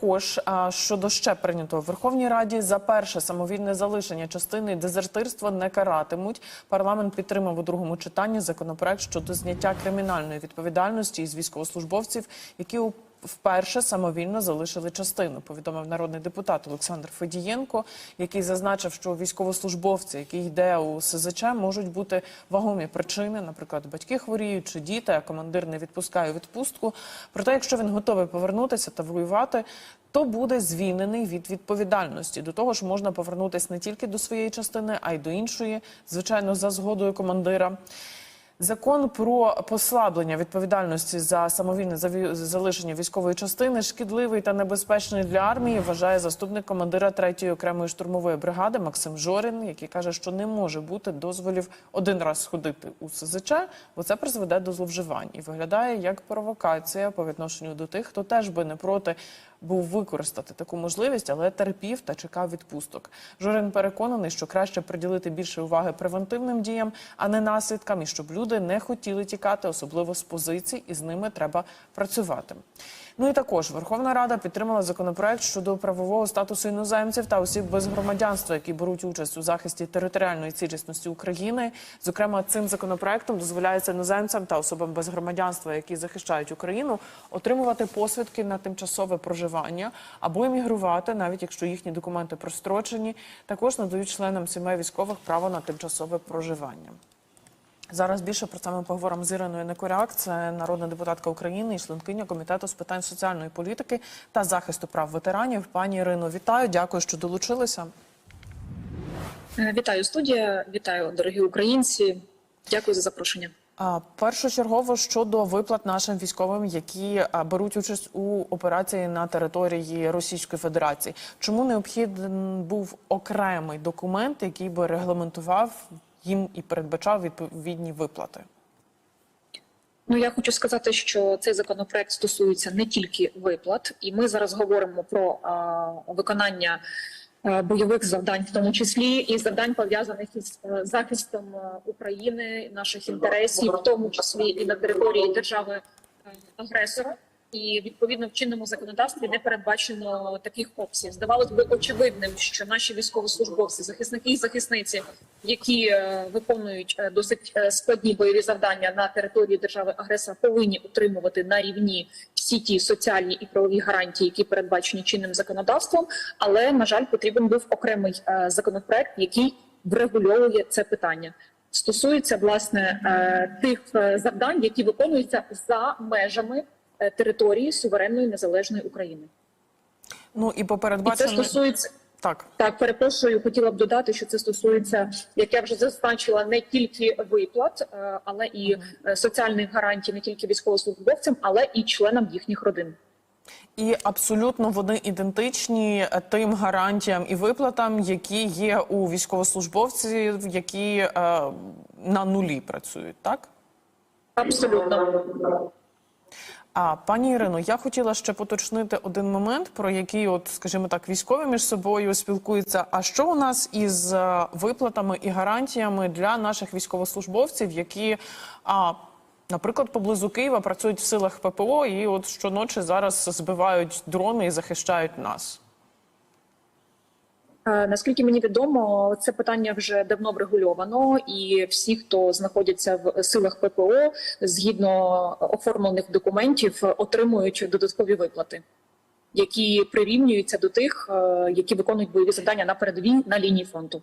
також щодо ще прийнятого Верховній Раді за перше самовільне залишення частини дезертирства не каратимуть. Парламент підтримав у другому читанні законопроект щодо зняття кримінальної відповідальності із військовослужбовців, які у Вперше самовільно залишили частину, повідомив народний депутат Олександр Федієнко, який зазначив, що військовослужбовці, які йде у СЗЧ, можуть бути вагомі причини, наприклад, батьки хворіють чи діти, а командир не відпускає відпустку. Проте, якщо він готовий повернутися та воювати, то буде звільнений від відповідальності. До того ж, можна повернутися не тільки до своєї частини, а й до іншої, звичайно, за згодою командира. Закон про послаблення відповідальності за самовільне залишення військової частини шкідливий та небезпечний для армії, вважає заступник командира 3-ї окремої штурмової бригади Максим Жорин, який каже, що не може бути дозволів один раз сходити у СЗЧ, бо це призведе до зловживань. І виглядає як провокація по відношенню до тих, хто теж би не проти був використати таку можливість, але терпів та чекав відпусток. Жорин переконаний, що краще приділити більше уваги превентивним діям, а не наслідкам, і щоб люди не хотіли тікати, особливо з позицій, і з ними треба працювати. Ну і також Верховна Рада підтримала законопроект щодо правового статусу іноземців та осіб без громадянства, які беруть участь у захисті територіальної цілісності України. Зокрема, цим законопроектом дозволяється іноземцям та особам без громадянства, які захищають Україну, отримувати посвідки на тимчасове проживання або емігрувати, навіть якщо їхні документи прострочені. Також надають членам сімей військових право на тимчасове проживання. Зараз більше про це ми поговоримо з Іриною Некоряк. Це народна депутатка України і членкиня комітету з питань соціальної політики та захисту прав ветеранів. Пані Ірино, вітаю, дякую, що долучилися. Е, Вітаю студія, вітаю дорогі українці. Дякую за запрошення. Першочергово щодо виплат нашим військовим, які беруть участь у операції на території Російської Федерації. Чому необхіден був окремий документ, який би регламентував їм і передбачав відповідні виплати? Ну я хочу сказати, що цей законопроект стосується не тільки виплат, і ми зараз говоримо про а, виконання а, бойових завдань, в тому числі і завдань пов'язаних із е, захистом України, наших інтересів, в тому числі і на території держави агресора. І відповідно в чинному законодавстві не передбачено таких опцій. Здавалось би очевидним, що наші військовослужбовці, захисники і захисниці, які е, виконують е, досить е, складні бойові завдання на території держави агресора, повинні отримувати на рівні всі ті соціальні і правові гарантії, які передбачені чинним законодавством. Але на жаль, потрібен був окремий законопроект, який врегульовує це питання. Стосується власне тих завдань, які виконуються за межами території суверенної незалежної України. Ну і І це стосується так. так. Перепрошую, хотіла б додати, що це стосується, як я вже зазначила, не тільки виплат, е, але і е, соціальних гарантій не тільки військовослужбовцям, але і членам їхніх родин. І абсолютно вони ідентичні е, тим гарантіям і виплатам, які є у військовослужбовців, які е, на нулі працюють, так? Абсолютно. А пані Ірино, я хотіла ще поточнити один момент, про який, от, скажімо так, військові між собою спілкуються. А що у нас із е, виплатами і гарантіями для наших військовослужбовців, які, а, наприклад, поблизу Києва працюють в силах ППО, і от щоночі зараз збивають дрони і захищають нас? Е, Наскільки мені відомо, це питання вже давно врегульовано, і всі, хто знаходяться в силах ППО, згідно оформлених документів, отримують додаткові виплати, які прирівнюються до тих, е, які виконують бойові завдання на передовій на лінії фронту.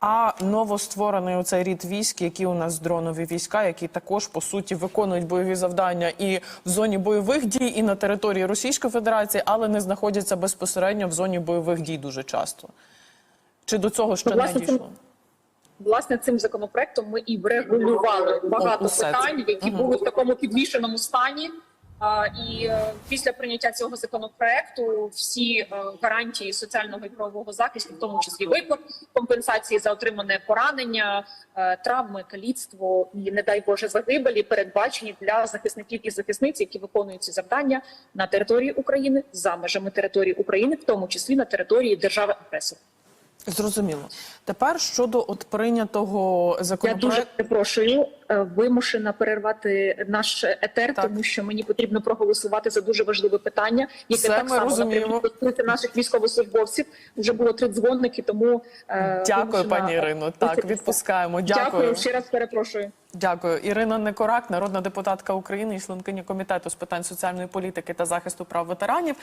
А новостворений оцей рід військ, які у нас дронові війська, які також по суті виконують бойові завдання і в зоні бойових дій, і на території Російської Федерації, але не знаходяться безпосередньо в зоні бойових дій дуже часто. Чи до цього ще не власне, дійшло? Власне, цим законопроектом ми і врегулювали багато усе питань, які були в такому підвішеному стані. І е, після прийняття цього законопроекту всі е, гарантії соціального і правового захисту, в тому числі виплат, компенсації за отримане поранення, е, травми, каліцтво і не дай Боже загибелі, передбачені для захисників і захисниць, які виконують ці завдання на території України за межами території України, в тому числі на території держави агресора. Зрозуміло. Тепер щодо от прийнятого Я дуже перепрошую, е, вимушена перервати наш етер, Так. тому що мені потрібно проголосувати за дуже важливе питання, яке Це так само стосується наших військовослужбовців. Вже було три дзвоники, тому е, Дякую, вимушена, пані Ірино. Так, відпускаємо. Дякую. Дякую. ще раз перепрошую. Дякую. Ірина Некорак, народна депутатка України і членкиня комітету з питань соціальної політики та захисту прав ветеранів.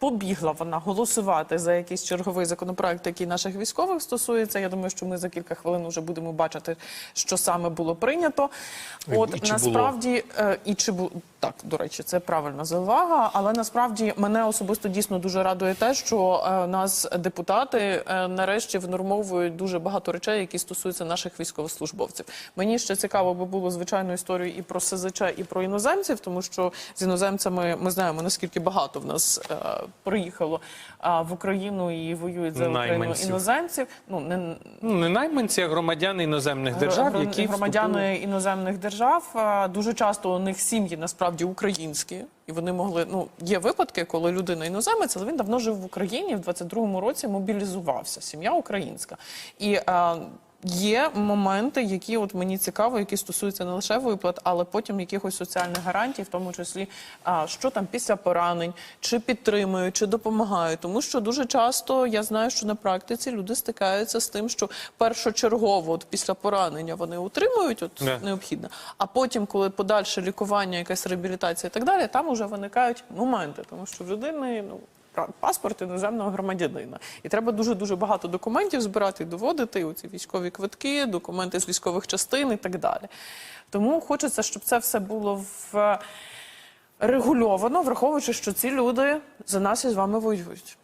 Побігла вона голосувати за якийсь черговий законопроект, який наших військових стосується. Я думаю, що ми за кілька хвилин вже будемо бачити, що саме було прийнято. От і чи насправді е, і чи бу так, до речі, це правильна заувага. Але насправді мене особисто дійсно дуже радує те, що е, нас депутати е, нарешті внормовують дуже багато речей, які стосуються наших військовослужбовців. Мені ще цікаво би було звичайно історію і про СЗЧ, і про іноземців, тому що з іноземцями ми знаємо наскільки багато в нас приїхало в Україну і воюють за Україну Найманців. іноземців. Ну не Ну, не найманці, а громадяни іноземних держав, які громадяни іноземних держав а, дуже часто у них сім'ї насправді українські, і вони могли. Ну є випадки, коли людина іноземець, але він давно жив в Україні в 22-му році мобілізувався. Сім'я українська і. А, Є моменти, які от мені цікаво, які стосуються не лише виплат, але потім якихось соціальних гарантій, в тому числі а, що там після поранень, чи підтримують, чи допомагають. Тому що дуже часто я знаю, що на практиці люди стикаються з тим, що першочергово, от після поранення, вони утримують от Да. необхідне, а потім, коли подальше лікування, якась реабілітація і так далі, там вже виникають моменти, тому що в людини ну. Паспорт іноземного громадянина, і треба дуже дуже багато документів збирати і доводити. Оці військові квитки, документи з військових частин і так далі. Тому хочеться, щоб це все було в регульовано, враховуючи, що ці люди за нас із вами воюють.